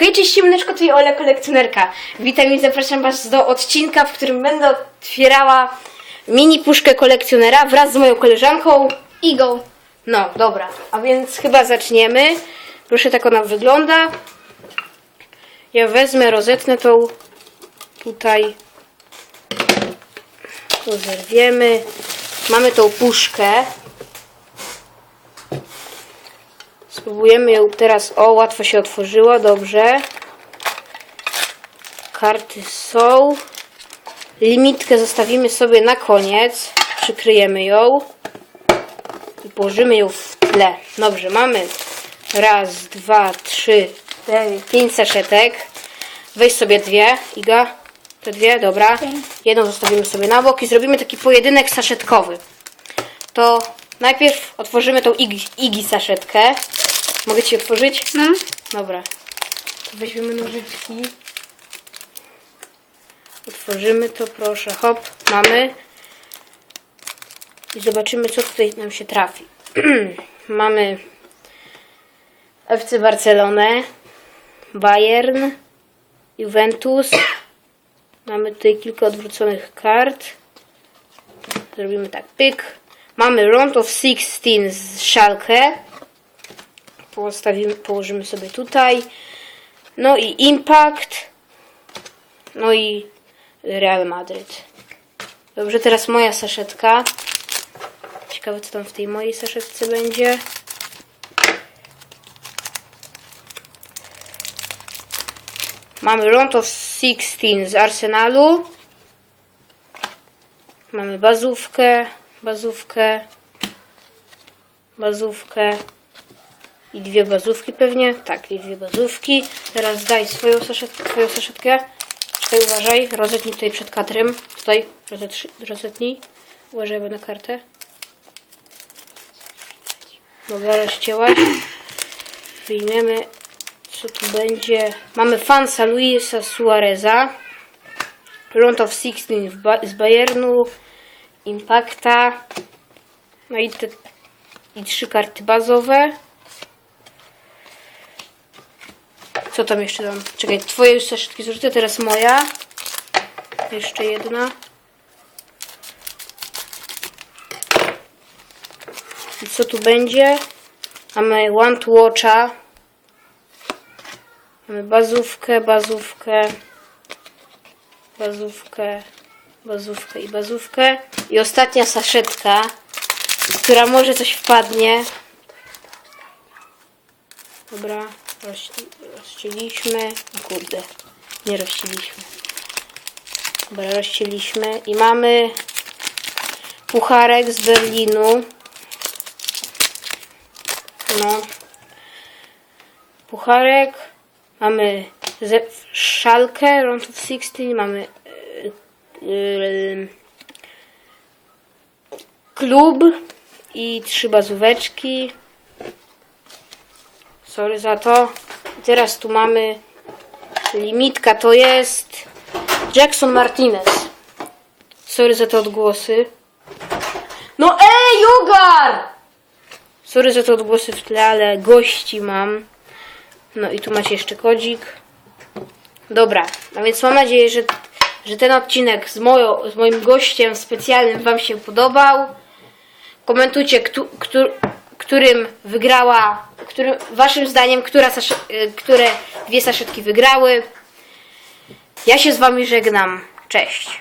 Hej, cześć Ciemneczko, tutaj Ola Kolekcjonerka. Witam i zapraszam Was do odcinka, w którym będę otwierała mini puszkę kolekcjonera wraz z moją koleżanką Igą. No, dobra, a więc chyba zaczniemy. Proszę, tak ona wygląda. Ja wezmę, rozetnę tą tutaj. Tu zerwiemy. Mamy tą puszkę. Spróbujemy ją teraz. O, łatwo się otworzyła, dobrze. Karty są. Limitkę zostawimy sobie na koniec. Przykryjemy ją. I położymy ją w tle. Dobrze, mamy raz, dwa, trzy, cztery, pięć saszetek. Weź sobie dwie, Iga. Te dwie, dobra. Jedną zostawimy sobie na bok i zrobimy taki pojedynek saszetkowy. To najpierw otworzymy tą Igi, Igi saszetkę. Mogę ci otworzyć? No. Dobra. To weźmiemy nożyczki. Otworzymy to, proszę. Hop, mamy. I zobaczymy, co tutaj nam się trafi. mamy FC Barcelonę, Bayern, Juventus. Mamy tutaj kilka odwróconych kart. Zrobimy tak, pyk. Mamy Round of 16 z Schalke. Postawimy, położymy sobie tutaj. No i Impact. No i Real Madryt. Dobrze, teraz moja saszetka. Ciekawe, co tam w tej mojej saszetce będzie. Mamy Round of 16 z Arsenalu. Mamy bazówkę, bazówkę, bazówkę i dwie bazówki pewnie. Tak, i dwie bazówki. Teraz daj swoją saszetkę, twoją saszetkę. Uważaj, rozetnij tutaj przed katrem. Tutaj rozetrzy- rozetnij. Uważaj na kartę. Dobra, rozcięłaś. Wyjmiemy, co tu będzie. Mamy Fansa Luisa Suareza. Round of 16 w ba- z Bayernu. Impacta. No i te i trzy karty bazowe. Co tam jeszcze dam? Czekaj, twoje już saszetki zużyte, teraz moja. Jeszcze jedna. I co tu będzie? Mamy One to Watcha. Mamy bazówkę, bazówkę, bazówkę, bazówkę i bazówkę. I ostatnia saszetka, która może coś wpadnie. Dobra, rozci- rozcięliśmy. Kurde, nie rozcięliśmy. Dobra, rozcięliśmy i mamy pucharek z Berlinu. No. Pucharek. Mamy ze szalkę, Round of 16. Mamy yy, yy, klub i trzy bazóweczki. Sorry za to. Teraz tu mamy limitka, to jest Jackson Martinez. Sorry za te odgłosy. No ej, Jugar! Sorry za te odgłosy w tle, ale gości mam. No i tu macie jeszcze kodzik. Dobra, a więc mam nadzieję, że, że ten odcinek z, moją, z moim gościem specjalnym Wam się podobał. Komentujcie, któ, któ, którym wygrała, którym, Waszym zdaniem, która y, które dwie saszetki wygrały. Ja się z Wami żegnam. Cześć.